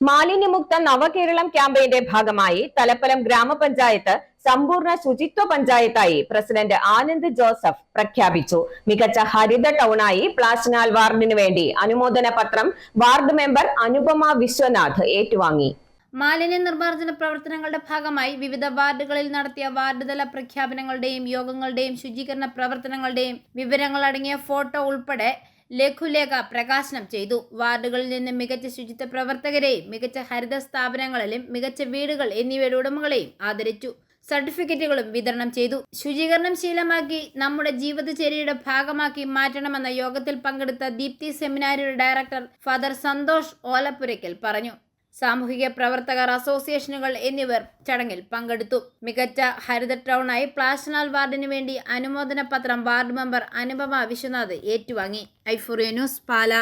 മാലിന്യമുക്ത നവകേരളം ക്യാമ്പയിന്റെ ഭാഗമായി തലപ്പലം ഗ്രാമപഞ്ചായത്ത് സമ്പൂർണ ശുചിത്വ പഞ്ചായത്തായി പ്രസിഡന്റ് ആനന്ദ് ജോസഫ് പ്രഖ്യാപിച്ചു. മികച്ച ഹരിത ടൗണായി പ്ലാസ്റ്റിനാൽ വാർഡിനു വേണ്ടി അനുമോദന പത്രം വാർഡ് മെമ്പർ അനുപമ വിശ്വനാഥ് ഏറ്റുവാങ്ങി. മാലിന്യ നിർമ്മാർജന പ്രവർത്തനങ്ങളുടെ ഭാഗമായി വിവിധ വാർഡുകളിൽ നടത്തിയ വാർഡുതല പ്രഖ്യാപനങ്ങളുടെയും യോഗങ്ങളുടെയും ശുചീകരണ പ്രവർത്തനങ്ങളുടെയും വിവരങ്ങൾ അടങ്ങിയ ഫോട്ടോ ഉൾപ്പെടെ ലഘുലേഖ പ്രകാശനം ചെയ്തു. വാർഡുകളിൽ നിന്ന് മികച്ച ശുചിത്വ പ്രവർത്തകരെയും മികച്ച ഹരിത സ്ഥാപനങ്ങളിലും മികച്ച വീടുകൾ എന്നിവയുടെ ഉടമകളെയും ആദരിച്ചു. സർട്ടിഫിക്കറ്റുകളും വിതരണം ചെയ്തു. ശുചീകരണം ശീലമാക്കി നമ്മുടെ ജീവിതചര്യയുടെ ഭാഗമാക്കി മാറ്റണമെന്ന യോഗത്തിൽ പങ്കെടുത്ത ദീപ്തി സെമിനാരിയുടെ ഡയറക്ടർ ഫാദർ സന്തോഷ് ഓലപ്പുരയ്ക്കൽ പറഞ്ഞു. സാമൂഹിക പ്രവർത്തകർ അസോസിയേഷനുകൾ എന്നിവർ ചടങ്ങിൽ പങ്കെടുത്തു. മികച്ച ഹരിത ടൗണായി പ്ലാസ്റ്റനാൽ വാർഡിന് വേണ്ടി അനുമോദന പത്രം വാർഡ് മെമ്പർ അനുപമ വിശ്വനാഥ് ഏറ്റുവാങ്ങി. ഐഫോറിയ ന്യൂസ് പാല.